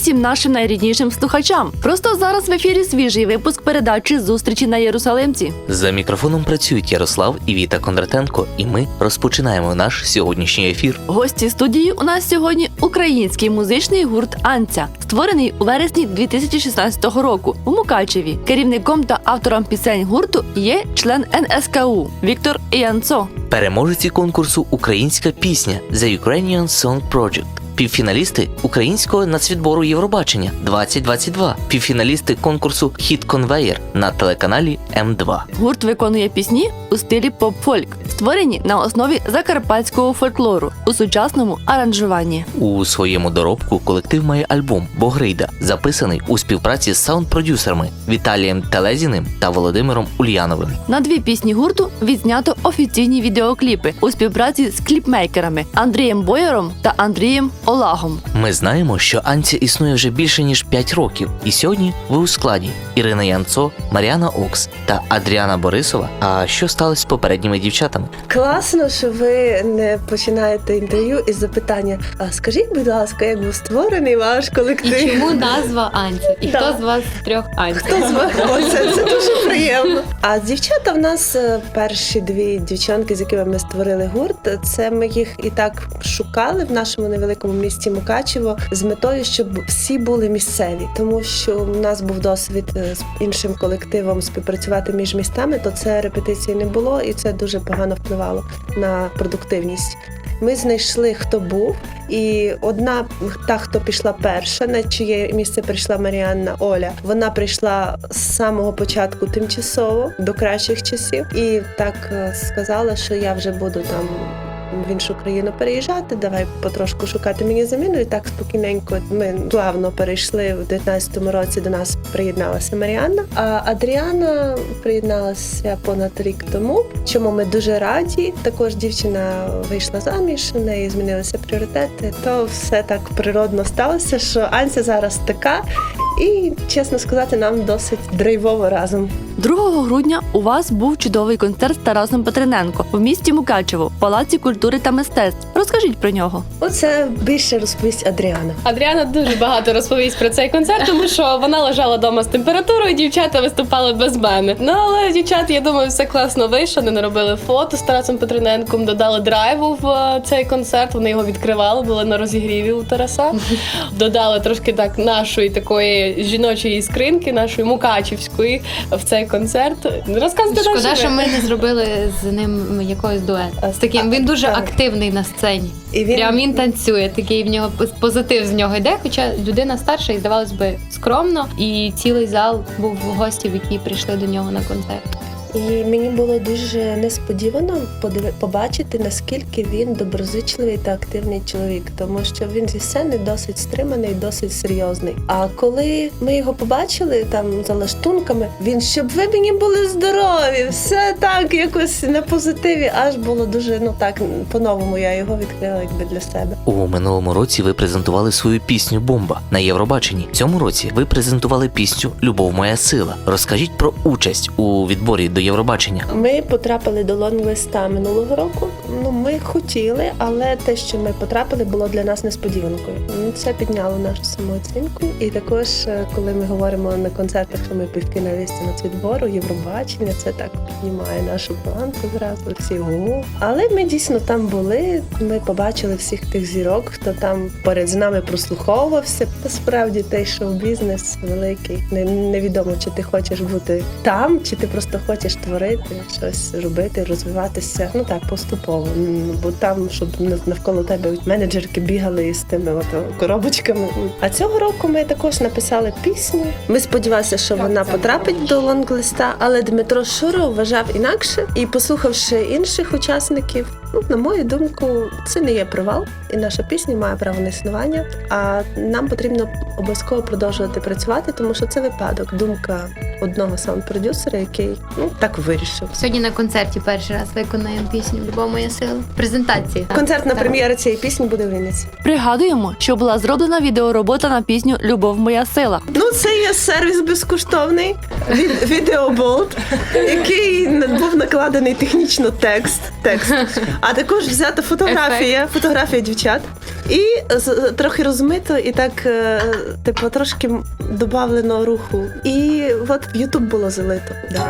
Всім нашим найріднішим слухачам. Просто зараз в ефірі свіжий випуск передачі зустрічі на Єрусалимці. За мікрофоном працюють Ярослав і Віта Кондратенко, і ми розпочинаємо наш сьогоднішній ефір. Гості студії у нас сьогодні український музичний гурт Анця, створений у вересні 2016 року у Мукачеві. Керівником та автором пісень гурту є член НСКУ Віктор Іянцо. Переможеці конкурсу Українська пісня The Ukrainian Song Project. Півфіналісти українського нацвідбору Євробачення 2022. Півфіналісти конкурсу Хіт Конвеєр на телеканалі М2. Гурт виконує пісні у стилі поп-фольк, створені на основі закарпатського фольклору у сучасному аранжуванні. У своєму доробку колектив має альбом Богрейда, записаний у співпраці з саунд-продюсерами Віталієм Телезіним та Володимиром Ульяновим. На дві пісні гурту відзнято офіційні відеокліпи у співпраці з кліпмейкерами Андрієм Бояром та Андрієм Олагом. Ми знаємо, що Анця існує вже більше ніж 5 років, і сьогодні ви у складі Ірина Янцо, Маріана Окс та Адріана Борисова. А що сталося з попередніми дівчатами? Класно, що ви не починаєте інтерв'ю із запитання. А скажіть, будь ласка, як був створений ваш І колектив? чому назва Анця? І хто з вас трьох Анця? Хто з вас? Оце це дуже приємно. А дівчата в нас е, перші дві дівчонки, з якими ми створили гурт. Це ми їх і так шукали в нашому невеликому місті Мукачево з метою, щоб всі були місцеві, тому що в нас був досвід е, з іншим колективом співпрацювати між містами, то це репетиції не було, і це дуже погано впливало на продуктивність. Ми знайшли, хто був, і одна та, хто пішла перша, на чиє місце прийшла Маріанна Оля. Вона прийшла з самого початку тимчасово до кращих часів, і так е, сказала, що я вже буду там. В іншу країну переїжджати, давай потрошку шукати мені заміну. І так спокійненько ми плавно перейшли в 19-му році. До нас приєдналася Маріанна. А Адріана приєдналася понад рік тому. Чому ми дуже раді. Також дівчина вийшла заміж, у неї змінилися пріоритети. То все так природно сталося, що Анця зараз така, і чесно сказати, нам досить драйвово разом. 2 грудня у вас був чудовий концерт з Тарасом Петриненко в місті Мукачево, в Палаці культури та мистецтв. Розкажіть про нього. Оце більше розповість Адріана. Адріана дуже багато розповість про цей концерт, тому що вона лежала вдома з температурою, дівчата виступали без мене. Ну але дівчата, я думаю, все класно вийшло. Вони наробили фото з Тарасом Петриненком, додали драйву в е, цей концерт. Вони його відкривали, були на розігріві у Тараса. Додали трошки так нашої такої жіночої скринки, нашої мукачівської в цей концерт. Розказуйте Шкода, далі що ми не зробили з ним якогось дует. З таким він дуже активний на сцені. І він Прям він танцює, такий в нього позитив з нього йде. Хоча людина старша і здавалось би скромно, і цілий зал був гостів, які прийшли до нього на концерт. І мені було дуже несподівано побачити, наскільки він доброзичливий та активний чоловік, тому що він зі сцени досить стриманий, досить серйозний. А коли ми його побачили там за лаштунками, він щоб ви мені були здорові, все так якось на позитиві. Аж було дуже ну так по-новому. Я його відкрила якби для себе. У минулому році ви презентували свою пісню Бомба на Євробаченні. Цьому році ви презентували пісню Любов моя сила. Розкажіть про участь у відборі до Євробачення. Ми потрапили до лонглиста минулого року. Ну ми хотіли, але те, що ми потрапили, було для нас несподіванкою. Ну, Це підняло нашу самооцінку. І також, е, коли ми говоримо на концертах, що ми півфіналісти нацвідбору, Євробачення, це так піднімає нашу планку зразу. Всі ого. Але ми дійсно там були. Ми побачили всіх тих зірок, хто там поряд з нами прослуховувався. Насправді той шоу-бізнес великий. Невідомо, чи ти хочеш бути там, чи ти просто хочеш творити, щось робити, розвиватися. Ну так, поступово. Бо там, щоб нав- навколо тебе менеджерки бігали із тими от коробочками. А цього року ми також написали пісню. Ми сподівалися, що вона потрапить до лонглиста, але Дмитро Шуров вважав інакше. І послухавши інших учасників, ну на мою думку, це не є провал, і наша пісня має право на існування. А нам потрібно обов'язково продовжувати працювати, тому що це випадок. Думка одного саунд-продюсера, який ну так вирішив. Сьогодні на концерті перший раз виконаємо пісню Любов моя сила. Презентації. Концертна Так. прем'єра цієї пісні буде в Вінниці. Пригадуємо, що була зроблена відеоробота на пісню Любов моя сила. Ну, це є сервіс безкоштовний від Відеоболт, який був накладений технічно текст, текст, а також взята фотографія, фотографія дівчат. І трохи розмито, і так, е, типу, трошки додавлено руху. І от в Ютуб було залито. Да.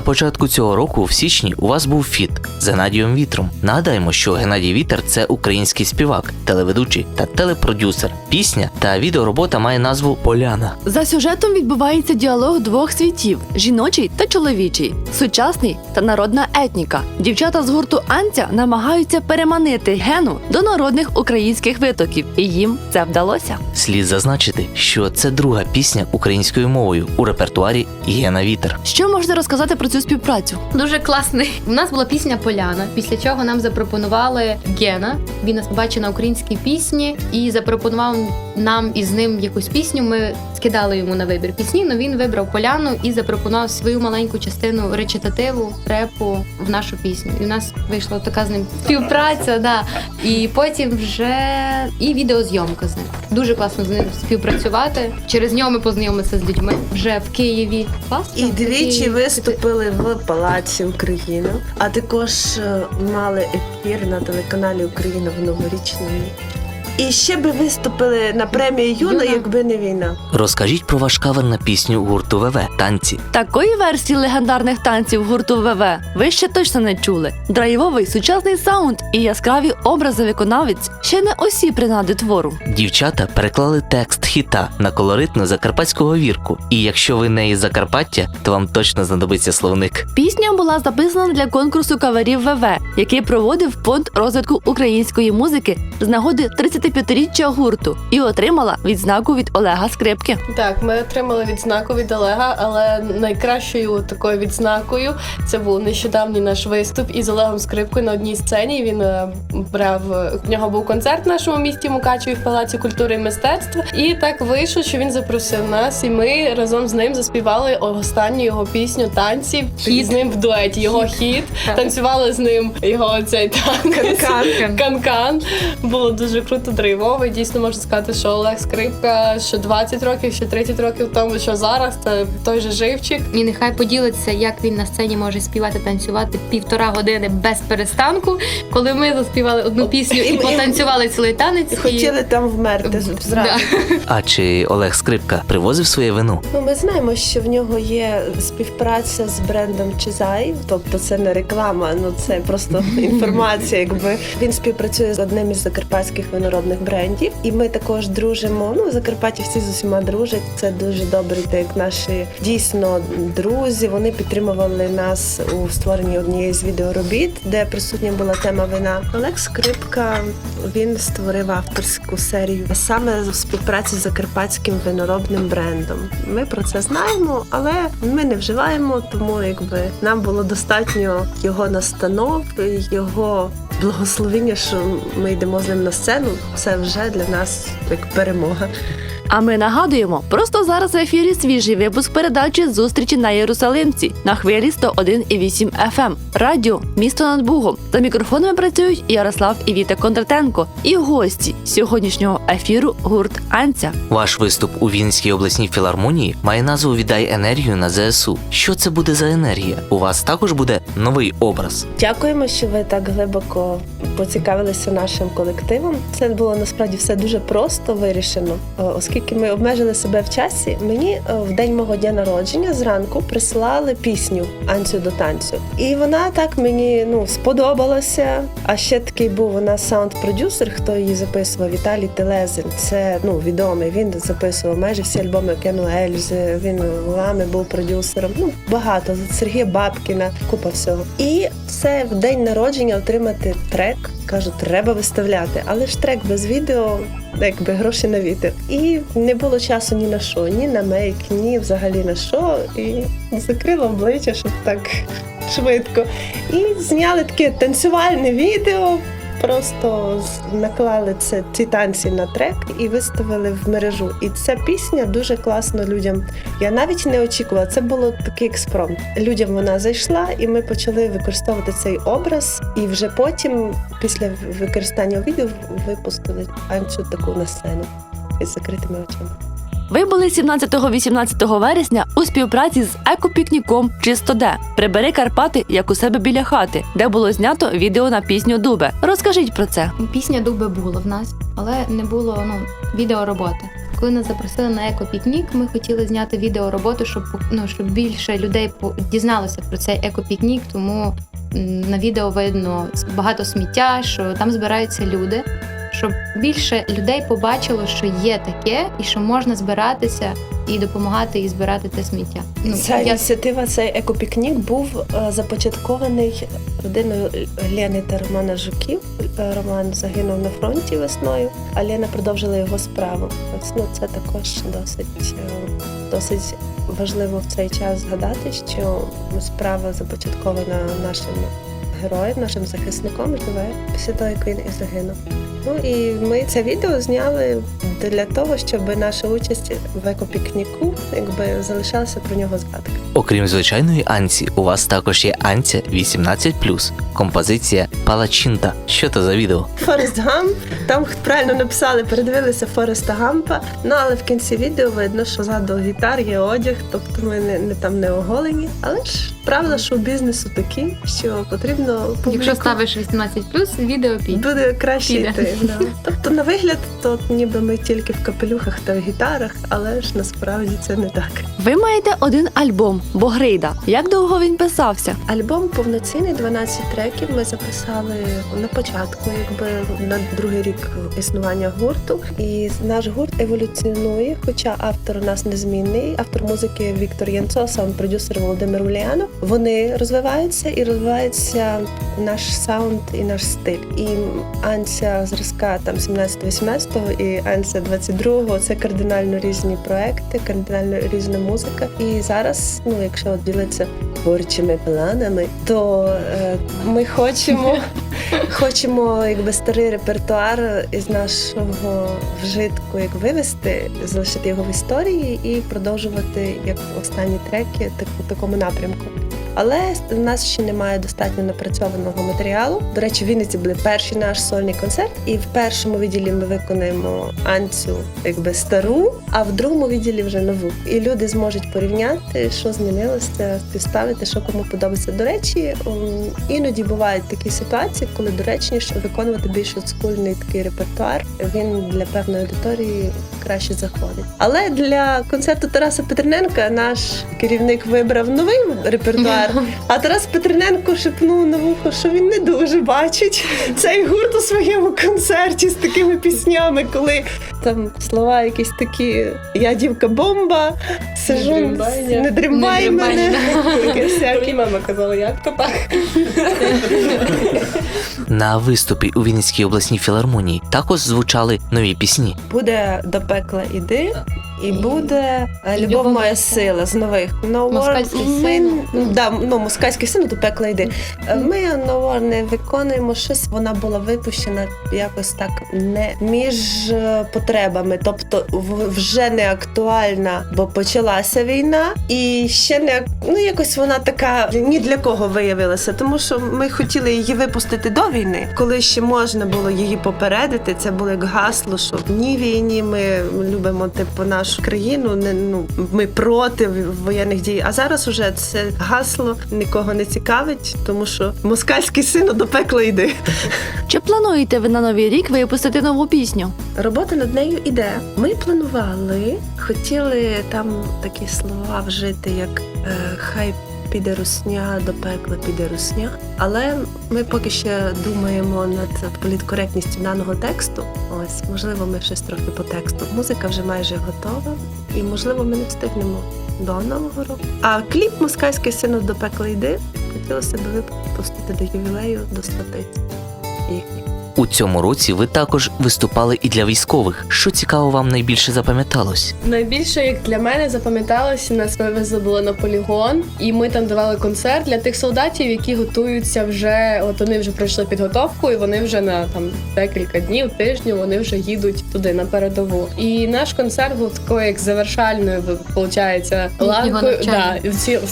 На початку цього року, в січні, у вас був фіт з Геннадієм Вітром. Нагадаємо, що Геннадій Вітер це український співак, телеведучий та телепродюсер. Пісня та відеоробота має назву Поляна. За сюжетом відбувається діалог двох світів: жіночий та чоловічий, сучасний та народна етніка. Дівчата з гурту Анця намагаються переманити гену до народних українських витоків, і їм це вдалося. Слід зазначити, що це друга пісня українською мовою у репертуарі Гена Вітер. Що можете розказати про цю співпрацю? Дуже класний. У нас була пісня Поляна, після чого нам запропонували Гена. Він нас побачив на українській пісні і запропонував нам із ним якусь пісню. Ми скидали йому на вибір пісні, але він вибрав поляну і запропонував свою маленьку частину речитативу, репу в нашу пісню. І у нас вийшла така з ним співпраця. Да. І потім вже і відеозйомка з ним. Дуже класно з ним співпрацювати. Через нього ми познайомилися з людьми вже в Києві. Класно. І двічі виступили в Палаці Україна, а також е, мали ефір на телеканалі Україна в новорічну ніч. І ще би виступили на премії Юна, Юна. якби не війна. Розкажіть про ваш кавер на пісню гурту ВВ танці. Такої версії легендарних танців гурту ВВ ви ще точно не чули. Драйвовий сучасний саунд і яскраві образи виконавець ще не усі принади твору. Дівчата переклали текст хіта на колоритну закарпатську говірку. І якщо ви не із Закарпаття, то вам точно знадобиться словник. Пісня була записана для конкурсу каверів ВВ, який проводив фонд розвитку української музики з нагоди 35-річчя гурту і отримала відзнаку від Олега Скрипки. Так, ми отримали відзнаку від Олега, але найкращою такою відзнакою це був нещодавній наш виступ із Олегом Скрипкою на одній сцені. Він е, брав в нього був концерт в нашому місті Мукачеві в Палаці культури і мистецтва. І так вийшло, що він запросив нас, і ми разом з ним заспівали останню його пісню танці Хіт. з ним в дуеті. Його хіт танцювали з ним його цей танець. Канкан. Канкан. Було дуже круто, драйвово. І Дійсно можна сказати, що Олег Скрипка, що 20 років, що 30 років тому, що зараз, це той же живчик. І нехай поділиться, як він на сцені може співати, танцювати півтора години без перестанку, коли ми заспівали одну пісню І- потанцювали цілий танець. І хотіли там вмерти зразу. Да. А чи Олег Скрипка привозив своє вино? Ну, ми знаємо, що в нього є співпраця з брендом Чизай, тобто це не реклама, ну це просто інформація. Якби він співпрацює з одним із закарпатських виноробних брендів, і ми також дружимо. Ну, в Закарпатті всі з усіма дружать. Це дуже добре, так наші дійсно друзі. Вони підтримували нас у створенні однієї з відеоробіт, де присутня була тема вина. Олег Скрипка він створив авторську серію саме в співпраці з закарпатським виноробним брендом. Ми про це знаємо, але ми не вживаємо, тому якби нам було достатньо його настанов, його благословіння, що ми йдемо з ним на сцену. Це вже для нас як перемога. А ми нагадуємо, просто зараз в ефірі свіжий випуск передачі зустрічі на Єрусалимці на хвилі 101,8 FM. Радіо місто над Бугом. За мікрофонами працюють Ярослав і Віта Кондратенко. І гості сьогоднішнього ефіру гурт Анця. Ваш виступ у Вінницькій обласній філармонії має назву Віддай енергію на ЗСУ. Що це буде за енергія? У вас також буде новий образ. Дякуємо, що ви так глибоко поцікавилися нашим колективом. Це було насправді все дуже просто вирішено, Е, оскільки ми обмежили себе в часі. Мені е, в день мого дня народження зранку прислали пісню Анцю до танцю, і вона так мені ну сподобалася. А ще такий був у нас саунд-продюсер, хто її записував Віталій Телезин. Це ну відомий. Він записував майже всі альбоми Кену Ельзи. Він вами був продюсером. Ну багато Сергія Бабкіна, купа всього. І це в день народження отримати трек. Кажу, треба виставляти, але ж трек без відео, якби гроші на вітер. І не було часу ні на що, ні на мейк, ні взагалі на що. І закрила обличчя, щоб так швидко. І зняли таке танцювальне відео. Просто наклали це ці танці на трек і виставили в мережу. І ця пісня дуже класно людям. Я навіть не очікувала. Це було такий експромт. Людям вона зайшла, і ми почали використовувати цей образ. І вже потім, після використання відео, випустили Анцю таку на сцену із закритими очима. Ви були 17-18 вересня у співпраці з екопікніком Чисто де прибери Карпати як у себе біля хати, де було знято відео на пісню Дубе. Розкажіть про це. Пісня дуби була в нас, але не було ну, відеороботи. Коли нас запросили на екопікнік, ми хотіли зняти відеороботу, щоб ну, щоб більше людей дізналося про цей екопікнік, тому на відео видно багато сміття, що там збираються люди. Щоб більше людей побачило, що є таке, і що можна збиратися і допомагати і збирати те сміття. Ну Ця я ініціатива, цей екопікнік був е, започаткований родиною Лени та Романа Жуків. Е, Роман загинув на фронті весною, а Лена продовжила його справу. Ось ну це також досить, е, досить важливо в цей час згадати, що справа започаткована нашим героєм, нашим захисником живе після того, як він і загинув. Ну і ми це відео зняли для того, щоб наша участь в екопікніку якби залишалася про нього згадка. Окрім звичайної Анці, у вас також є Анця 18+, композиція Палачинта. Що це за відео? Форест Гамп, там правильно написали, передивилися Фореста Гампа. Ну але в кінці відео видно, що ззаду гітар є одяг, тобто ми не, не там не оголені. Але ж правила шоу-бізнесу такі, що потрібно якщо публіку ставиш 18+, відео піде. буде краще Піде. йти. Да. Тобто на вигляд, то ніби ми тільки в капелюхах та в гітарах, але ж насправді це не так. Ви маєте один альбом Богрейда. Як довго він писався? Альбом повноцінний 12 треків. Ми записали на початку, якби на другий рік існування гурту. І наш гурт еволюціонує, хоча автор у нас незмінний. Автор музики Віктор Янцо, саунд-продюсер Володимир Ульянов. Вони розвиваються і розвивається наш саунд і наш стиль. І Анця зразка там 17-18 і Анця 22-го це кардинально різні проекти, кардинально різна музика. І зараз, ну якщо от ділитися творчими планами, то е, ми хочемо, хочемо якби старий репертуар із нашого вжитку як вивести, залишити його в історії і продовжувати як останні треки так, у такому напрямку. Але в нас ще немає достатньо напрацьованого матеріалу. До речі, в Вінниці буде перший наш сольний концерт, і в першому відділі ми виконаємо Анцю якби стару, а в другому відділі вже нову. І люди зможуть порівняти, що змінилося, співставити, що кому подобається. До речі, іноді бувають такі ситуації, коли доречніше виконувати більш олдскульний такий репертуар. Він для певної аудиторії краще заходить. Але для концерту Тараса Петрененка наш керівник вибрав новий репертуар. А Тарас Петрененко шепнув на вухо, що він не дуже бачить цей гурт у своєму концерті з такими піснями, коли там слова якісь такі Я дівка бомба, сижу, Не дрімай, ні. не дрімай, мене. Таке всяке. Мама казала, як то так. На виступі у Вінницькій обласній філармонії також звучали нові пісні. Буде до пекла іди. І буде е, любов моя сила з нових No War. Ми син. да, ну москальський син до пекла йди. Е, Ми No War не виконуємо щось. Вона була випущена якось так не між е, потребами, тобто вже не актуальна, бо почалася війна, і ще не ну якось вона така ні для кого виявилася, тому що ми хотіли її випустити до війни, коли ще можна було її попередити. Це було як гасло, що ні війні, ми любимо типу нашу країну. Не ну ми проти воєнних дій. А зараз уже це гасло нікого не цікавить, тому що москальський син до пекла йди. Чи плануєте ви на новий рік випустити нову пісню? Робота над нею іде. Ми планували, хотіли там такі слова вжити, як е, хай піде русня, до пекла піде русня. Але ми поки ще думаємо над політкоректністю даного тексту. Ось, можливо, ми щось трохи по тексту. Музика вже майже готова, і можливо, ми не встигнемо до нового року. А кліп москальський сину до пекла йди. Хотілося б випустити до ювілею до стотиці їхніх. У цьому році ви також виступали і для військових. Що цікаво вам найбільше запам'яталось? Найбільше, як для мене, запам'яталося, нас вивезли було на полігон, і ми там давали концерт для тих солдатів, які готуються вже. От вони вже пройшли підготовку, і вони вже на там декілька днів, тижнів вони вже їдуть туди на передову. І наш концерт був такою, як завершальною, виходить, ланкою да,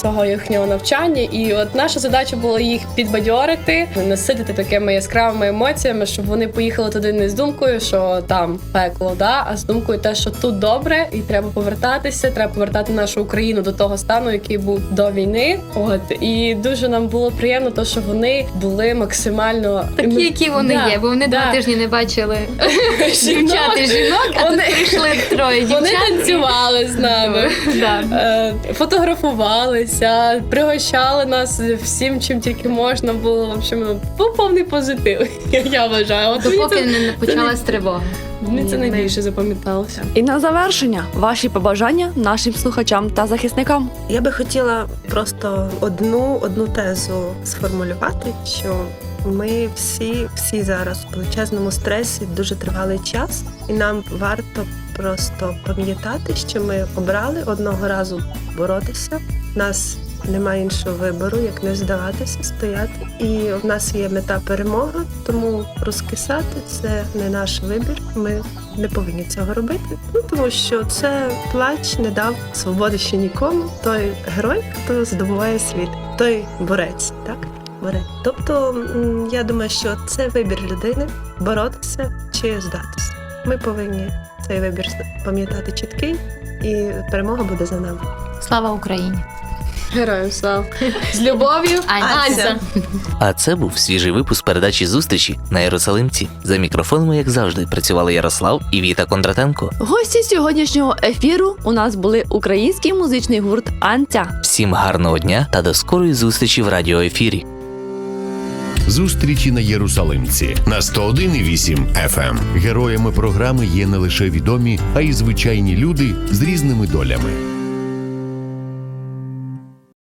цього їхнього навчання. І от наша задача була їх підбадьорити, наситити такими яскравими емоціями, щоб вони поїхали туди не з думкою, що там пекло, да, а з думкою те, що тут добре, і треба повертатися. Треба повертати нашу Україну до того стану, який був до війни. От і дуже нам було приємно, то що вони були максимально Такі, які вони Да, є, бо вони да. два тижні не бачили дівчат і жінок, а Вони- тут прийшли троє дівчат. Вони танцювали з нами. Да. Е, Фотографувалися, пригощали нас всім, чим тільки можна було. В общем, ну, був повний позитив. Я вважаю. От мені Допоки це, не почалась тривога. мені це найбільше запам'яталося. І на завершення ваші побажання нашим слухачам та захисникам. Я би хотіла просто одну одну тезу сформулювати, що ми всі, всі зараз в величезному стресі дуже тривалий час, і нам варто просто пам'ятати, що ми обрали одного разу боротися. Нас немає іншого вибору, як не здаватися, стояти. І в нас є мета перемога, тому розкисати це не наш вибір. Ми не повинні цього робити. Ну тому що це плач не дав свободи ще нікому. Той герой, хто здобуває світ, той борець, так? Борець. Тобто я думаю, що це вибір людини боротися чи здатися. Ми повинні цей вибір пам'ятати чіткий, і перемога буде за нами. Слава Україні! Героям слава. З любов'ю, Анця. Анця. А це був свіжий випуск передачі зустрічі на Єрусалимці. За мікрофонами, як завжди, працювали Ярослав і Віта Кондратенко. Гості сьогоднішнього ефіру у нас були український музичний гурт Анця. Всім гарного дня та до скорої зустрічі в радіоефірі. Зустрічі на Єрусалимці на 101,8 FM. Героями програми є не лише відомі, а й звичайні люди з різними долями.